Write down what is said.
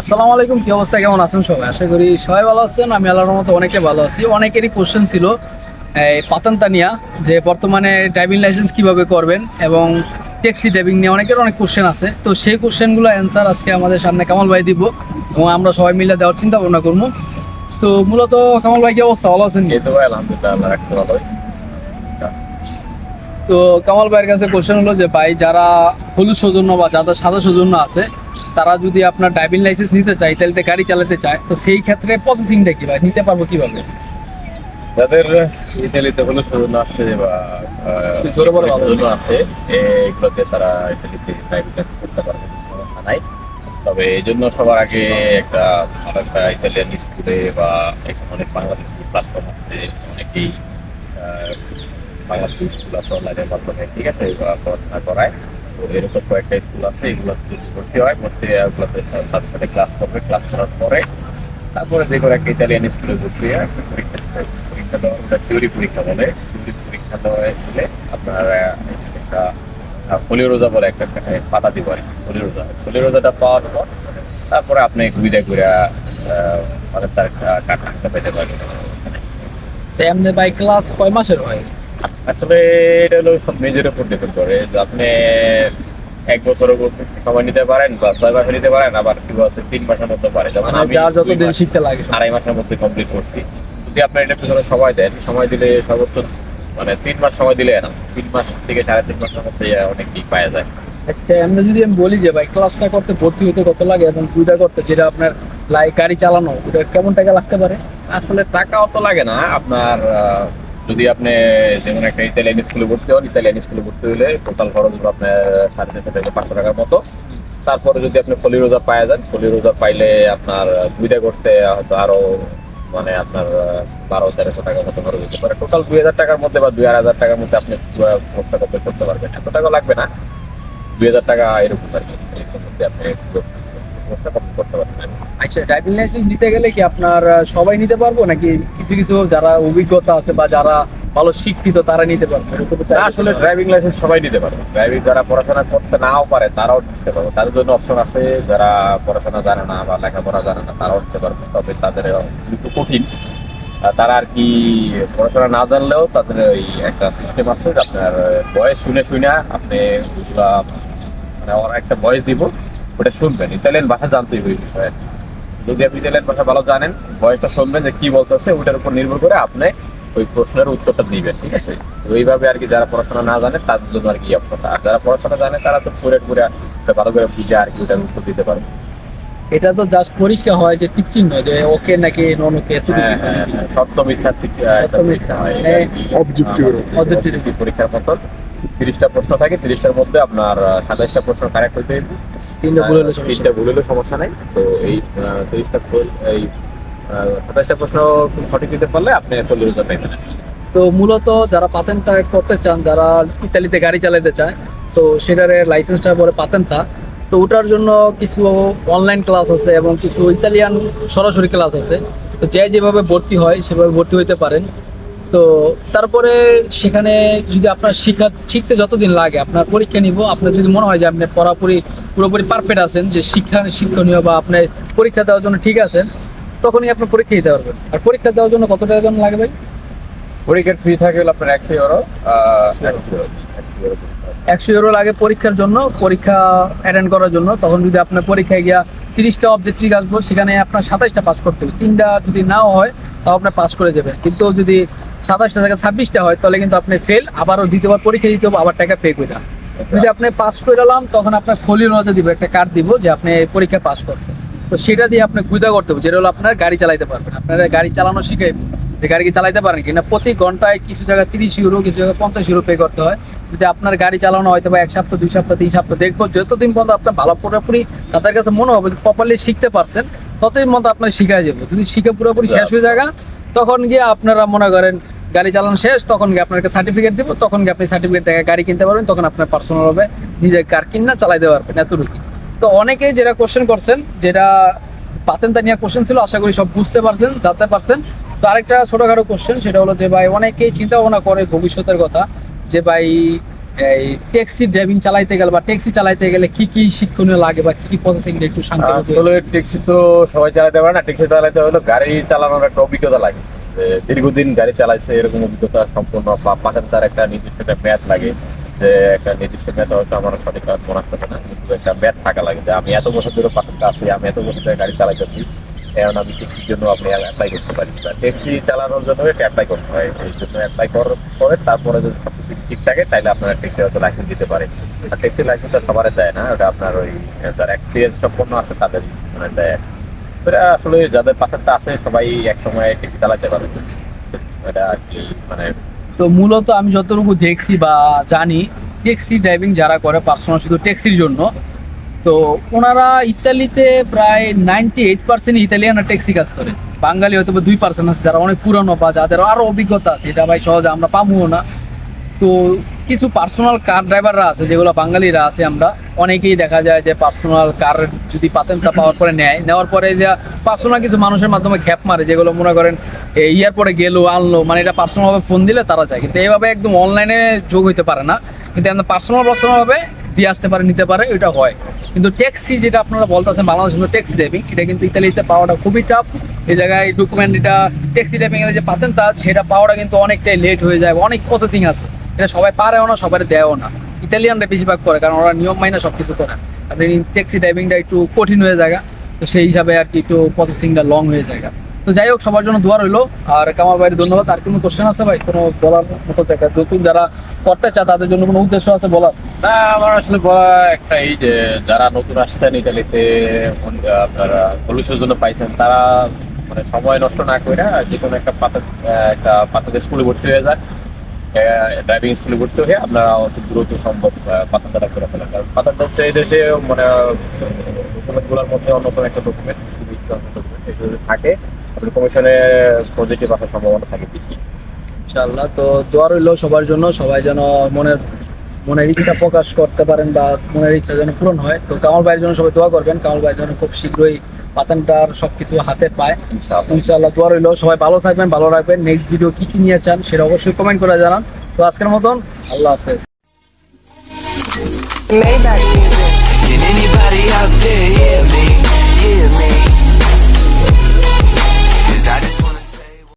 আসসালামু আলাইকুম কি অবস্থা? কেমন আছেন সবাই? আশা করি সবাই ভালো আছেন আমি আল্লাহর মতো অনেকে ভালো আছি। অনেকেরই কোশ্চেন ছিল এই পাতানতা নিয়া যে বর্তমানে ড্রাইভিং লাইসেন্স কীভাবে করবেন এবং ট্যাক্সি ড্রাইভিং নিয়ে অনেকের অনেক কোশ্চেন আছে। তো সেই কোশ্চেনগুলো অ্যান্সার আজকে আমাদের সামনে কামাল ভাই দিব এবং আমরা সবাই মিলে দেওয়ার চিন্তা ভাবনা করব। তো মূলত কামাল ভাই কি অবস্থা? ভালো আছেন তো ভাই আলহামদুলিল্লাহ তো কামাল ভাইয়ের কাছে কোশ্চেন হলো যে ভাই যারা হলুদ সৌজন্য বা যাদের সাদা সৌজন্য আছে তারা যদি আপনার ড্রাইভিং লাইসেন্স নিতে চায় তাহলে গাড়ি চালাতে চায় তো সেই ক্ষেত্রে প্রসেসিংটা কি ভাই? নিতে পারব কীভাবে? যাদের ইতালিতে হলো সৌজন্য আছে বা। সৌজন্য আছে এগুলোতে তারা ইতালিতে করতে পারবে নাই। তবে এই জন্য সবার আগে একটা ভালো একটা ইতালিয়ান স্কুলে বা এখানে অনেক বাংলাদেশ প্ল্যাটফর্ম আছে অনেকেই বাংলাদেশ স্কুল আছে অনলাইনের মাধ্যমে ঠিক আছে? পড়াশোনা করায়। এরকম কয়েকটা স্কুল আছে এগুলো ভর্তি হয়। ভর্তি ওগুলোতে তাদের সাথে ক্লাস করবে। ক্লাস করার পরে তারপরে যে একটা ইতালিয়ান স্কুলে ভর্তি হয়ে পরীক্ষা পরীক্ষা দেওয়া ওটা থিওরি পরীক্ষা বলে। থিওরি পরীক্ষা দেওয়া দিলে আপনার একটা ফলি রোজা বলে একটা পাতা দিব আর কি ফলি রোজা ফলি রোজাটা পাওয়ার পর তারপরে আপনি করে আহ, মানে তার কাটা পেতে পারবেন। এমনি বাই ক্লাস কয় মাসের হয়? আসলে এটা হলো সব মেজের উপর ডিপেন্ড করে। যে আপনি এক বছরও সময় নিতে পারেন বা ছয় মাসে নিতে পারেন আবার কি আছে তিন মাসের মধ্যে পারে। যেমন মানে আমি যার যতদিন শিখতে লাগে আড়াই মাসের মধ্যে কমপ্লিট করছি। যদি আপনার এটা পিছনে সময় দেন সময় দিলে সর্বোচ্চ মানে তিন মাস সময় দিলে না তিন মাস থেকে সাড়ে তিন মাসের মধ্যে অনেক পাওয়া যায়। আচ্ছা এমনি যদি আমি বলি যে ভাই ক্লাসটা করতে ভর্তি হতে কত লাগে এবং দুইটা করতে যেটা আপনার লাই গাড়ি চালানো ওটা কেমন টাকা লাগতে পারে? আসলে টাকা অত লাগে না। আপনার যদি আপনি যেমন একটা ইতালিয়ান স্কুলে ভর্তি হন ইতালিয়ান স্কুলে ভর্তি হলে টোটাল খরচ হবে আপনার সাড়ে চারশো থেকে পাঁচশো টাকার মতো। তারপরে যদি আপনি ফলি রোজা পাওয়া যান ফলি রোজা পাইলে আপনার দুইটা করতে হয়তো আরও মানে আপনার বারো, তেরোশো টাকার মতো খরচ হতে পারে। টোটাল দুই হাজার টাকার মধ্যে বা দুই আড়াই হাজার টাকার মধ্যে আপনি কোর্সটা কমপ্লিট করতে পারবেন। এত টাকা লাগবে না। দুই হাজার টাকা এরকম আর কি, এরকম মধ্যে আপনি করতে পারবেন। আচ্ছা ড্রাইভিং লাইসেন্স নিতে গেলে কি আপনার সবাই নিতে পারব নাকি কিছু কিছু যারা অভিজ্ঞতা আছে বা যারা ভালো শিক্ষিত তারা নিতে পারবে? আসলে ড্রাইভিং লাইসেন্স সবাই নিতে পারবে। ড্রাইভিং যারা পড়াশোনা করতে নাও পারে তারাও নিতে পারবে। তাদের জন্য অপশন আছে যারা পড়াশোনা জানে না বা লেখাপড়া জানে না তারাও নিতে পারবে। তবে তাদের একটু কঠিন। আর তারা আর কি পড়াশোনা না জানলেও তাদের ওই একটা সিস্টেম আছে আপনার বয়স শুনে শুনে আপনি মানে ওরা একটা বয়স দিব ওটা শুনবেন। ইতালিয়ান ভাষা জানতেই হবে এই বিষয়ে। যদি আপনি ইতালিয়ান ভাষা ভালো জানেন বয়সটা শুনবেন যে কি বলতেছে ওইটার উপর নির্ভর করে আপনি ওই প্রশ্নের উত্তরটা দিবেন ঠিক আছে? তো এইভাবে আর কি যারা পড়াশোনা না জানে তাদের জন্য আর কি অপশনটা। আর যারা পড়াশোনা জানে তারা তো পুরে পুরে ভালো করে বুঝে আর কি ওটার উত্তর দিতে পারবে এটা তো জাস্ট পরীক্ষা হয় যে টিক চিহ্ন যে ওকে নাকি নন ওকে হ্যাঁ হ্যাঁ হ্যাঁ, সত্য আহ, সত্য মিথ্যা, হয়, objective। objective পরীক্ষার মতন। তিরিশটা প্রশ্ন থাকে তিরিশটার মধ্যে আপনার সাতাইশটা প্রশ্ন কারেক্ট হইতে তিনটা ভুল হলে তিনটা ভুল হলে সমস্যা নাই। তো এই তিরিশটা এই সাতাইশটা প্রশ্ন সঠিক দিতে পারলে আপনি পল্লী রোজা পাইবেন তো মূলত যারা পাতেন পাতেন্তা করতে চান যারা ইতালিতে গাড়ি চালাতে চায় তো সেটার লাইসেন্সটা পরে পাতেন্তা তো ওটার জন্য কিছু অনলাইন ক্লাস আছে এবং কিছু ইতালিয়ান সরাসরি ক্লাস আছে। তো যে যেভাবে ভর্তি হয় সেভাবে ভর্তি হইতে পারেন। তো তারপরে সেখানে যদি আপনার শিক্ষা শিখতে যতদিন লাগে আপনার পরীক্ষা নিব। আপনার যদি মনে হয় যে আপনি পুরোপুরি পুরোপুরি পারফেক্ট আছেন যে শিক্ষা শিক্ষণীয় বা আপনি পরীক্ষা দেওয়ার জন্য ঠিক আছেন তখনই আপনার পরীক্ষা দিতে পারবেন। আর পরীক্ষা দেওয়ার জন্য কত টাকা জন্য লাগবে পরীক্ষার ফি থাকে হলো আপনার একশো ইউরো একশো ইউরো একশো ইউরো একশো ইউরো লাগে পরীক্ষার জন্য পরীক্ষা অ্যাটেন্ড করার জন্য। তখন যদি আপনার পরীক্ষায় গিয়া তিরিশটা অবজেক্টিভ আসব সেখানে আপনার সাতাইশটা পাস করতে হবে। তিনটা যদি নাও হয় তাও আপনার পাস করে যাবেন কিন্তু যদি সাতাশটা থেকে ছাব্বিশটা হয়, তাহলে কিন্তু আপনি ফেল আবারও দ্বিতীয়বার পরীক্ষা দিতে হবে, আবার টাকা পে করে। যদি আপনি পাস করে এলাম, তখন আপনার ফলিও নজর দিব, একটা কার্ড দিব যে আপনি পরীক্ষা পাস করছেন। তো সেটা দিয়ে আপনি গুদা করতে হবে, যেটা হলো আপনার গাড়ি চালাইতে পারবেন। আপনার গাড়ি চালানো শিখাইব, যে গাড়ি চালাইতে পারেন কিনা। প্রতি ঘন্টায় কিছু জায়গায় তিরিশ ইউরো কিছু জায়গায় পঞ্চাশ ইউরো পে করতে হয়। যদি আপনার গাড়ি চালানো হয়তো বা এক সপ্তাহ, দুই সপ্তাহ, তিন সপ্তাহ। দেখব যতদিন পর্যন্ত আপনার ভালো পুরোপুরি, তাদের কাছে মনে হবে যে প্রপারলি শিখতে পারছেন, ততদিন মতো আপনার শিখা যাবে। যদি শিখে পুরোপুরি শেষ হয়ে যায়, তখন গিয়ে আপনারা মনে করেন গাড়ি চালানো শেষ, তখন গিয়ে আপনাকে সার্টিফিকেট দিব, তখন গিয়ে আপনি সার্টিফিকেট থেকে গাড়ি কিনতে পারবেন, তখন আপনার পার্সোনাল হবে নিজে কার কিনা চালাইতে পারবেন এতটুকু তো অনেকেই যেটা কোশ্চেন করছেন, যেটা পাতেন্তা নিয়ে কোশ্চেন ছিল, আশা করি সব বুঝতে পারছেন, জানতে পারছেন। তো আরেকটা ছোটোখাটো কোশ্চেন সেটা হলো যে ভাই, অনেকেই চিন্তা ভাবনা করে ভবিষ্যতের কথা, যে ভাই, এই ট্যাক্সি ড্রাইভিং চালাইতে গেলে বা ট্যাক্সি চালাইতে গেলে কি কি শিক্ষণীয় লাগে বা কি কি প্রসেসিং একটু শান্তি আসলে ট্যাক্সি তো সবাই চালাতে পারে না ট্যাক্সি চালাতে হলো গাড়ি চালানোর একটা অভিজ্ঞতা লাগে। দীর্ঘদিন গাড়ি চালাইছে, এরকম অভিজ্ঞতা সম্পূর্ণ বা পাশের তার একটা নির্দিষ্ট একটা ম্যাথ লাগে, যে একটা নির্দিষ্ট ম্যাথ হয়তো আমার সঠিক মনে আসতে না, কিন্তু একটা ম্যাথ থাকা লাগে যে আমি এত বছর ধরে পাশেরটা আছি আমি এত বছর ধরে গাড়ি চালাইতেছি, এখন আমি ট্যাক্সির জন্য আপনি অ্যাপ্লাই করতে পারি। ট্যাক্সি চালানোর জন্য এটা অ্যাপ্লাই করতে হয়, এই জন্য অ্যাপ্লাই করার পরে তারপরে যদি সব কিছু ঠিক থাকে তাহলে আপনার ট্যাক্সি হয়তো লাইসেন্স দিতে পারে আর ট্যাক্সি লাইসেন্সটা সবার দেয় না, ওটা আপনার ওই, যার এক্সপিরিয়েন্স সম্পন্ন আছে তাদের মানে দেয়। এটা আসলে যাদের পাশেরটা আছে, সবাই একসময় ট্যাক্সি চালাতে পারে। এটা আর কি মানে তো মূলত আমি যতটুকু দেখছি বা জানি ট্যাক্সি ড্রাইভিং যারা করে পার্সোনাল শুধু ট্যাক্সির জন্য, তো ওনারা ইতালিতে প্রায় নাইনটি এইট পার্সেন্ট ইতালিয়ানরা ট্যাক্সি কাজ করে। বাঙালি হয়তো দুই পার্সেন্ট আছে, যারা অনেক পুরানো বা যাদের আরও অভিজ্ঞতা আছে, এটা ভাই সহজে আমরা পাবো না। তো কিছু পার্সোনাল কার ড্রাইভাররা আছে, যেগুলো বাঙালিরা আছে আমরা। অনেকেই দেখা যায় যে পার্সোনাল কার যদি পাতেনটা পাওয়ার পরে নেয়। নেওয়ার পরে যে পার্সোনাল কিছু মানুষের মাধ্যমে খ্যাপ মারে, যেগুলো মনে করেন এয়ারপোর্টে গেলো, আনলো মানে এটা পার্সোনালভাবে ফোন দিলে তারা যায়। কিন্তু এইভাবে একদম অনলাইনে যোগ হইতে পারে না। কিন্তু পার্সোনাল পার্সোনালভাবে দিয়ে আসতে পারে, নিতে পারে, এটা হয়। কিন্তু ট্যাক্সি যেটা আপনারা বলতেছেন, বাংলাদেশের মধ্যে ট্যাক্সি ড্রাইভিং এটা কিন্তু ইতালিতে পাওয়াটা খুবই টাফ এই জায়গায় ডকুমেন্ট এটা ট্যাক্সি ড্রাইভিংয়ের যে পাতেন তা সেটা পাওয়াটা কিন্তু অনেকটাই লেট হয়ে যায়, অনেক প্রসেসিং আছে। এটা সবাই পারেও না, সবাই দেয়ও না। ইতালিয়ানরা বেশিরভাগ করে, কারণ ওরা নিয়ম মাইনে সব কিছু করে। আপনি ট্যাক্সি ড্রাইভিংটা একটু কঠিন হয়ে যায় তো সেই হিসাবে আর কি একটু প্রসেসিংটা লং হয়ে যায় তো যাই হোক, সবার জন্য দোয়া রইল। আর কামার ভাইয়ের ধন্যবাদ। আর কোনো কোশ্চেন আছে ভাই? কোনো বলার মতো জায়গা? নতুন যারা করতে চায়, তাদের জন্য কোনো উদ্দেশ্য আছে বলার? না, আমার আসলে বলা একটা এই যে, যারা নতুন আসছেন ইতালিতে আপনারা ভবিষ্যতের জন্য পাইছেন, তারা মানে সময় নষ্ট না করে যে কোনো একটা পাতা একটা পাতাদের স্কুলে ভর্তি হয়ে যান। ড্রাইভিং স্কুলে ভর্তি হয়ে আপনারা অত দ্রুত সম্ভব পাতাটা করে ফেলেন কারণ পাতাটা হচ্ছে এই দেশে মানে ডকুমেন্টগুলোর মধ্যে অন্যতম একটা ডকুমেন্ট খুবই থাকে। আপনি কমিশনে পজিটিভ আসার সম্ভাবনা থাকে বেশি। ইনশাল্লাহ তো দোয়া রইল সবার জন্য, সবাই যেন মনের মনের ইচ্ছা প্রকাশ করতে পারেন বা মনের ইচ্ছা যেন পূরণ হয়। তো কামাল ভাইয়ের জন্য সবাই দোয়া করবেন। কামাল ভাই যেন খুব শীঘ্রই পাতানটার সব কিছু হাতে পায়। ইনশাআল্লাহ। ইনশাআল্লাহ দোয়া রইল। সবাই ভালো থাকবেন ভালো রাখবেন। নেক্সট ভিডিও কি কি নিয়ে চান সেটা অবশ্যই কমেন্ট করে জানান। তো আজকের মতন আল্লাহ হাফেজ। Maybach. Can anybody out there hear me? Hear me?